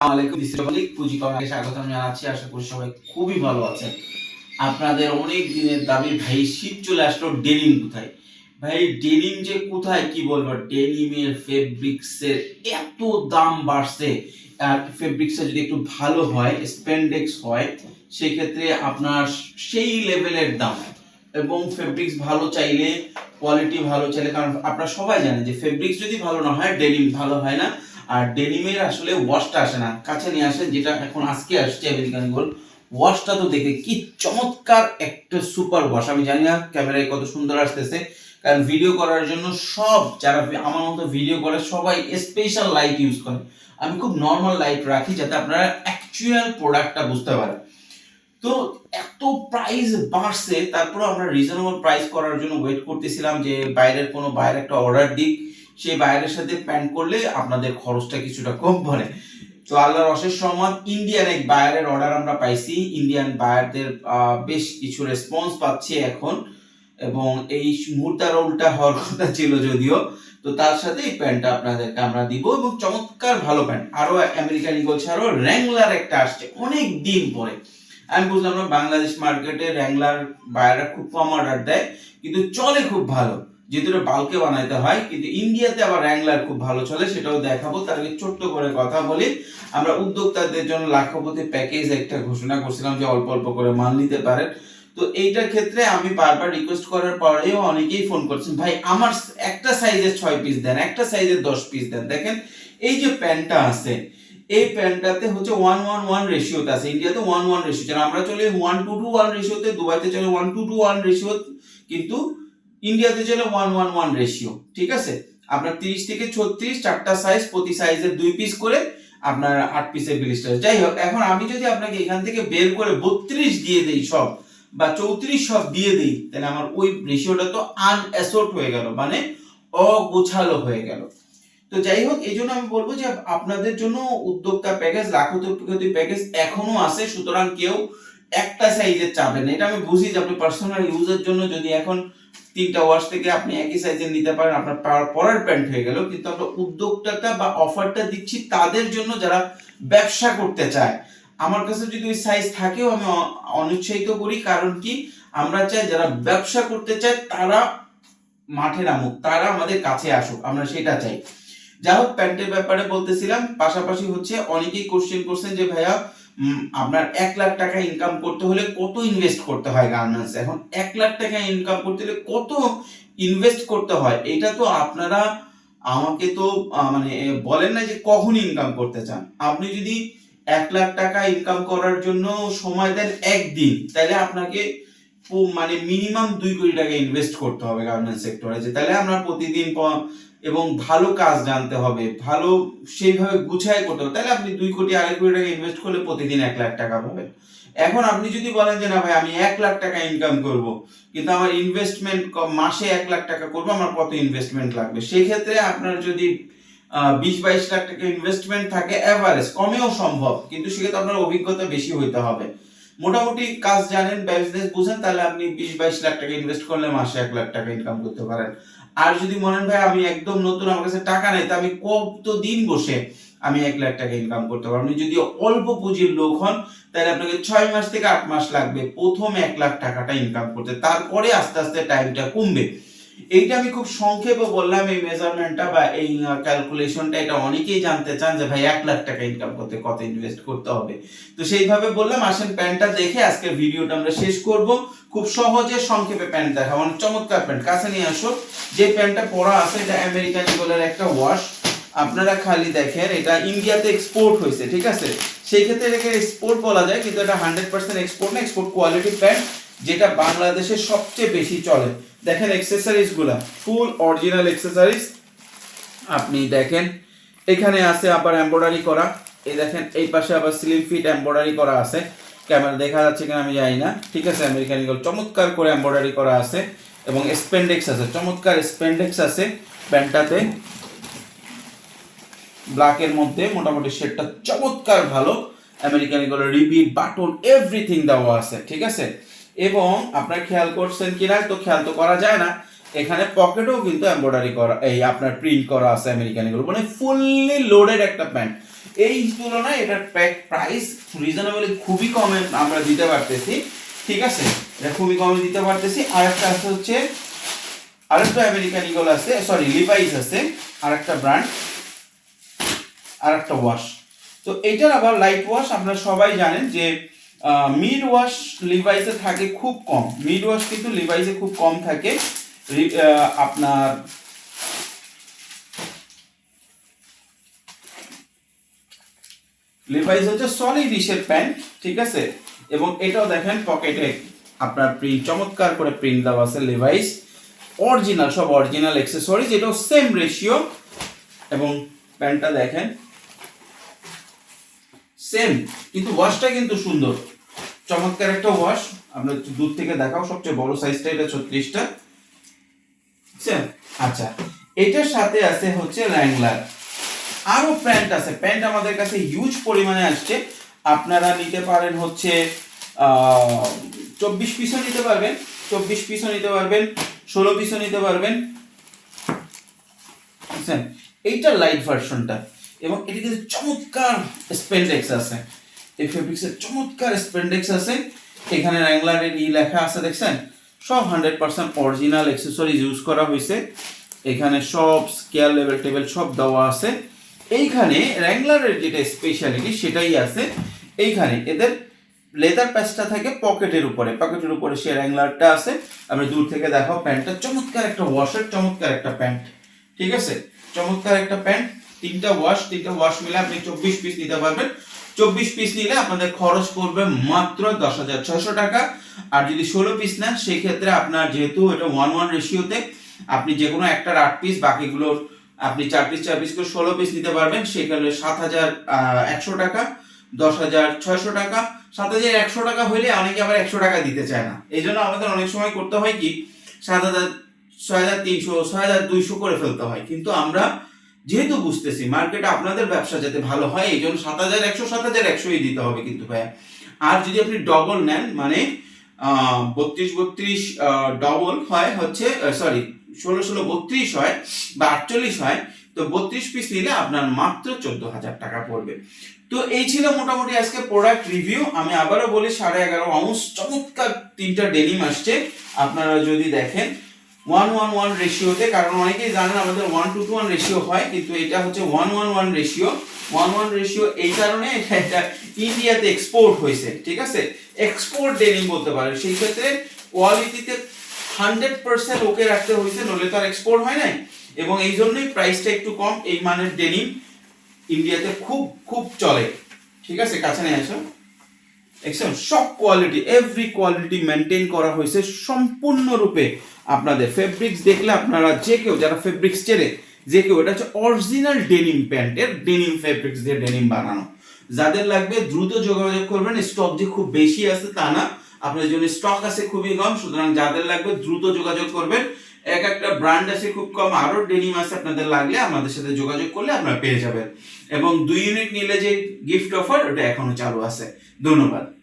আশা করি সবাই খুবই ভালো আছেন। আপনাদের অনেক দিনের দাবি, ভাই, শীত চলে আসলো, ডেনিম কোথায়? ভাই, ডেনিম যে কোথায়, কি বলব? ডেনিমের ফেব্রিক্সের এত দাম বাড়ছে। আর ফেব্রিক্সটা যদি একটু ভালো হয় স্পেন্ডেক্স হয়, সেক্ষেত্রে আপনার সেই লেভেলের দাম। এবং ফেব্রিক্স ভালো চাইলে, কোয়ালিটি ভালো চাইলে, কারণ আপনারা সবাই জানেন যে ফেব্রিক্স যদি ভালো না হয়, ডেনিম ভালো হয় না। আর ডেনিমের আসলে ওয়াশটা আসে না, কাছে নিয়ে আসে, যেটা এখন আজকে আসছে আমেরিকান গোল্ড। ওয়াশটা তো দেখে কি চমৎকার একটা সুপার ওয়াশ। আমি জানি না ক্যামেরায় কত সুন্দর আসতেছে, কারণ ভিডিও করার জন্য সব যারা আমার মতো ভিডিও করে সবাই স্পেশাল লাইট ইউজ করে। আমি খুব নর্মাল লাইট রাখি যাতে আপনারা অ্যাকচুয়াল প্রোডাক্টটা বুঝতে পারেন। তো এত প্রাইস বাড়ছে তারপরে আমরা রিজনেবল প্রাইস করার জন্য ওয়েট করতেছিলাম যে বাইরের কোনো বাইরে একটা অর্ডার দিক। সেই বাইরের সাথে প্যান্ট করলে আপনাদের খরচটা কিছুটা কম পড়ে। তো আল্লাহর অশেষ সহমত ইন্ডিয়ান এক বায়ারের অর্ডার আমরা পাইছি। ইন্ডিয়ান বায়ারদের বেশ কিছু রেসপন্স পাচ্ছি এখন এবং এই মুহূর্তে আরও উল্টা হওয়ার কথা ছিল যদিও। তো তার সাথে এই প্যান্টটা আপনাদেরকে আমরা দিব এবং চমৎকার ভালো প্যান্ট আরও আমেরিকান ইগল ছাড়াও র্যাংলার একটা আসছে অনেক দিন পরে। আমি বুঝলাম না, বাংলাদেশ মার্কেটে র্যাংলার বায়াররা খুব কম অর্ডার দেয়, কিন্তু চলে খুব ভালো। যেহেতু বাল্কে বানাইতে হয়, কিন্তু ইন্ডিয়াতে আবার র্যাংলার খুব ভালো চলে, সেটাও দেখাবো। তার আগে ছোট্ট করে কথা বলি। আমরা উদ্যোক্তাদের জন্য লাখপতি প্যাকেজ একটা ঘোষণা করছিলাম যে অল্প অল্প করে মাল নিতে পারেন তো এইটার ক্ষেত্রে আমি বারবার রিকোয়েস্ট করার পরেও অনেকেই ফোন করছেন, ভাই, আমার একটা সাইজের ছয় পিস দেন, একটা সাইজের দশ পিস দেন। দেখেন, এই যে প্যান্টটা আছে, এই প্যান্টটাতে হচ্ছে ওয়ান ওয়ান ওয়ান রেশিওতে আছে। ইন্ডিয়াতে ওয়ান ওয়ান রেশিও আমরা চলে ওয়ান টু টু ওয়ান রেশিওতে দুবাইতে চলে one two two one ratio কিন্তু ইন্ডিয়াতে চলে ওয়ান ওয়ান ওয়ান রেশিও ঠিক আছে? আপনার তিরিশ থেকে ছত্রিশ, চারটা সাইজ প্রতি সাইজের দুই পিস করে আপনার আট পিসের বিলিস্টার যাই হোক, এখন আমি যদি আপনাকে এখান থেকে বের করে বত্রিশ দিয়ে দিই সব, বা চৌত্রিশ সব দিয়ে দিই, তাহলে আমার ওই রেশিওটা তো আনঅ্যাসোর্ট হয়ে গেল মানে অগোছালো হয়ে গেল। তো যাই হোক, এই জন্য আমি বলব যে আপনাদের জন্য উদ্যোক্তা প্যাকেজ লাখোপতি প্যাকেজ এখনও আছে, সুতরাং কেউ একটা সাইজের চাবেন এটা আমি বুঝি যে আপনি পার্সোনাল ইউজের জন্য যদি এখন তিনটা ওয়াশ থেকে আপনি একই সাইজের নিতে পারেন। আপনার পরার প্যান্ট হয়ে গেল। কিন্তু আমরা উদ্যোক্তাটা বা অফারটা দিচ্ছি তাদের জন্য যারা ব্যবসা করতে চায়। আমার কাছে যদি ওই সাইজ থাকেও আমি অনুৎসাহিত করি। কারণ কি? আমরা চাই যারা ব্যবসা করতে চায়, তারা মাঠে নামুক, তারা আমাদের কাছে আসুক। আমরা সেটা চাই। যাই হোক প্যান্টের ব্যাপারে বলতেছিলাম। পাশাপাশি হচ্ছে অনেকেই কোশ্চেন করছেন যে, ভাইয়া আপনার এক লাখ টাকা ইনকাম করতে হলে কত ইনভেস্ট করতে হয় গার্মেন্টস এখন এক লাখ টাকা ইনকাম করতে হলে কত ইনভেস্ট করতে হয়? এটা তো আপনারা আমাকে তো মানে বলেন না যে কখন ইনকাম করতে চান। আপনি যদি এক লাখ টাকা ইনকাম করার জন্য সময় দেন একদিন, তাহলে আপনাকে মানে মিনিমাম দুই কোটি টাকা ইনভেস্ট করতে হবে গার্মেন্টস সেক্টরে যে তাহলে আপনার প্রতিদিন এবং ভালো কাজ জানতে হবে, ভালো সেইভাবে গুছায় করতে হবে। তাহলে আপনি দুই কোটি আড়াই কোটি টাকা ইনভেস্ট করলে প্রতিদিন এক লাখ টাকা পাবেন। এখন আপনি যদি বলেন যে, না ভাই, আমি এক লাখ টাকা ইনকাম করব, কিন্তু আমার ইনভেস্টমেন্ট মাসে এক লাখ টাকা করব, আমার কত ইনভেস্টমেন্ট লাগবে? সেই ক্ষেত্রে আপনার যদি বিশ বাইশ লাখ টাকা ইনভেস্টমেন্ট থাকে অ্যাভারেজ কমেও সম্ভব, কিন্তু সেক্ষেত্রে আপনার অভিজ্ঞতা বেশি হইতে হবে। মোটামুটি কাজ জানেন বিজনেস বুঝেন, তাহলে আপনি বিশ বাইশ লাখ টাকা ইনভেস্ট করলে মাসে এক লাখ টাকা ইনকাম করতে পারেন। আর যদি মনে ভাই, আমি একদম নতুন, আমার কাছে টাকা নেই, তা আমি কত দিন বসে আমি এক লাখ টাকা ইনকাম করতে পারব? আপনি যদি অল্প পুঁজির লোক হন, তাহলে আপনাকে ছয় মাস থেকে আট মাস লাগবে প্রথম এক লাখ টাকাটা ইনকাম করতে। তারপরে আস্তে আস্তে টাইমটা কমবে। এইটা আমি খুব সংক্ষেপে বললাম, এই মেজারমেন্টটা বা এই ক্যালকুলেশনটা এটা অনেকেই জানতে চান যে ভাই এক লাখ টাকা ইনকাম করতে কত ইনভেস্ট করতে হবে। তো সেইভাবে বললাম, আসেন প্যান্টটা দেখে আজকের ভিডিওটা আমরা শেষ করব। খুব সহজে সংক্ষেপে প্যান্ট দেখা। অনেক চমৎকার প্যান্ট কাছে নিয়ে আসো। যে প্যান্টটা পরা আছে, এটা আমেরিকান ইগলের একটা ওয়াশ আপনারা খালি দেখেন, এটা ইন্ডিয়াতে এক্সপোর্ট হয়েছে, ঠিক আছে? সেই ক্ষেত্রে এটাকে এক্সপোর্ট বলা যায়, কিন্তু এটা হান্ড্রেড পার্সেন্ট এক্সপোর্ট না এক্সপোর্ট কোয়ালিটি প্যান্ট যেটা বাংলাদেশে সবচেয়ে বেশি চলে। দেখেন এক্সেসরিজগুলা। ফুল অরিজিনাল এক্সেসরিজ আপনি দেখেন, এখানে আছে আবার এমব্রয়ডারি করা। এই দেখেন, এই পাশে আবার স্লিম ফিট এমব্রয়ডারি করা আছে। ক্যামেরা দেখা যাচ্ছে কিনা আমি জানি না। ঠিক আছে আমেরিকান ইগল চমৎকার করে এমব্রয়ডারি করা আছে। এবং স্পেন্ডেক্স আছে, চমৎকার স্পেন্ডেক্স আছে প্যান্টটাতে। ব্ল্যাকের মধ্যে মোটামুটি শেডটা চমৎকার ভালো। American Eagle rivet button everything দেওয়া আছে, ঠিক আছে? এবং আপনার খেয়াল করছেন কিনা, তো খেয়াল তো করা যায় না। এখানে পকেটেও কিন্তু এমব্রয়ডারি করা, এই আপনার প্রিন্ট করা আছে আমেরিকান এগুলো মানে ফুললি লোডেড একটা প্যান্ট এই তুলনায় এটার প্যাক প্রাইস রিজনেবলি খুবই কমে আমরা দিতে পারতেছি, ঠিক আছে? এটা খুবই কমে দিতে পারতেছি। আর একটা আছে হচ্ছে, আরেকটা আমেরিকান ইগল আছে সরি লিভাইস আছে আর একটা ব্র্যান্ড আর একটা ওয়াশ তো এটার আবার লাইট ওয়াশ আপনারা সবাই জানেন যে মিড ওয়াশ লিভাইসে থাকে খুব কম। মিড ওয়াশ কিন্তু লিভাইসে খুব কম থাকে। আপনার লিভাইস হচ্ছে সলিড ইসের প্যান্ট ঠিক আছে? এবং এটাও দেখেন পকেটে আপনার প্রিন্ট চমৎকার করে প্রিন্ট দেওয়া আছে লিভাইস অরিজিনাল সব অরিজিনাল অ্যাক্সেসরিজ এটাও সেম রেশিও এবং প্যান্টটা দেখেন সেম কিন্তু ওয়াশটা কিন্তু সুন্দর। চমৎকার একটা ওয়াশ আমরা দূর থেকে দেখাও সবচেয়ে বড় সাইজটা এটা ছত্রিশটা। বুঝছেন আচ্ছা এটার সাথে আছে হচ্ছে র্যাংলার আরও প্যান্ট আছে। প্যান্ট আমাদের কাছে হিউজ পরিমাণে আসছে। আপনারা নিতে পারেন হচ্ছে চব্বিশ পিসও নিতে পারবেন। চব্বিশ পিসও নিতে পারবেন। ষোলো পিসও নিতে পারবেন। এইটা লাইট ভার্সনটা এবং এটি কিন্তু চমৎকার স্পেন্ডেক্স আছে, এই ফেব্রিক্সের চমৎকার স্পেন্ডেক্স আছে, এখানে র্যাংলারের ই লেখা আছে, দেখছেন? সব hundred percent original accessories use করা হয়েছে। এখানে সব স্কেয়ার লেভেল টেবিল সব দেওয়া আছে। এইখানে র্যাংলারের যেটা স্পেশালিটি সেটাই আছে। এইখানে এদের লেদার প্যাচটা থাকে পকেটের উপরে। পকেটের উপরে সে র্যাংলারটা আছে। আমি দূর থেকে দেখাও প্যান্টটা। চমৎকার একটা ওয়াশের চমৎকার একটা প্যান্ট। ঠিক আছে? চমৎকার একটা প্যান্ট। তিনটা ওয়াশ তিনটা ওয়াশ মিলে আপনি চব্বিশ পিস নিতে পারবেন। চব্বিশ পিস নিলে আপনাদের খরচ পড়বে মাত্র দশ হাজার ছয়শো টাকা। আর যদি ষোলো পিস নেন সেই ক্ষেত্রে আপনার যেহেতু এটা ওয়ান ওয়ান রেশিওতে আপনি যে কোনো একটার আট পিস বাকিগুলোর আপনি চার পিস চার পিস করে ষোলো পিস নিতে পারবেন, সেখানে সাত হাজার একশো টাকা, দশ হাজার ছয়শো টাকা। সাত হাজার একশো টাকা হইলে অনেকে আবার একশো টাকা দিতে চায় না। এই জন্য আমাদের অনেক সময় করতে হয় কি, সাত হাজার, ছয় হাজার তিনশো, ছয় হাজার দুইশো করে ফেলতে হয়। কিন্তু আমরা যেহেতু বুঝতেছি মার্কেটে আপনাদের ব্যবসা যাতে ভালো হয়, এই জন্য সাত হাজার, একশো, সাত হাজার, একশোই দিতে হবে কিন্তু ভাইয়া আর যদি আপনি ডবল নেন মানে বত্রিশ বত্রিশ ডবল হয় হচ্ছে সরি ষোলো ষোলো, বত্রিশ হয় বা আটচল্লিশ হয়, তো বত্রিশ পিস নিলে আপনার মাত্র চোদ্দ হাজার টাকা পড়বে। তো এই ছিল মোটামুটি আজকে প্রোডাক্ট রিভিউ আমি আবারও বলি, সাড়ে এগারো আউন্স চমৎকার তিনটা ডেনিম আসছে। আপনারা যদি দেখেন ওয়ান ওয়ান ওয়ান রেশিওতে কারণ অনেকেই জানেন আমাদের one two two one ratio হয়, কিন্তু এটা হচ্ছে one one one ratio one one ratio এই কারণে এটা ইন্ডিয়াতে এক্সপোর্ট হয়েছে, ঠিক আছে? এক্সপোর্ট ডেনিম বলতে পারেন। সেই ক্ষেত্রে কোয়ালিটিতে হান্ড্রেড পার্সেন্ট ওকে রাখতে হয়েছে নলে তো আর এক্সপোর্ট হয় নাই। এবং এই জন্যই প্রাইসটা একটু কম, এই মানের ডেনিম ইন্ডিয়াতে খুব খুব চলে। ঠিক আছে? কাছে নিয়ে আসো। দেখছেন সব কোয়ালিটি এভরি কোয়ালিটি মেনটেন করা হয়েছে সম্পূর্ণরূপে আপনাদের। ফেব্রিক্স দেখলে আপনারা যে কেউ, যারা ফেব্রিক্স চেনে, যে কেউ, এটা হচ্ছে অরিজিনাল ডেনিম প্যান্টের ডেনিম ফেব্রিক্স দিয়ে ডেনিম বানানো। যাদের লাগবে দ্রুত যোগাযোগ করবেন স্টক যে খুব বেশি আছে তা না, আপনাদের জন্য স্টক আছে খুবই কম, সুতরাং যাদের লাগবে দ্রুত যোগাযোগ করবেন। এক একটা ব্র্যান্ড আছে খুব কম, আরও ডেনিম আছে আপনাদের লাগলে আমাদের সাথে যোগাযোগ করলে আপনারা পেয়ে যাবেন। এবং দুই ইউনিট নিলে যে গিফট অফার ওটা এখনও চালু আছে। ধন্যবাদ।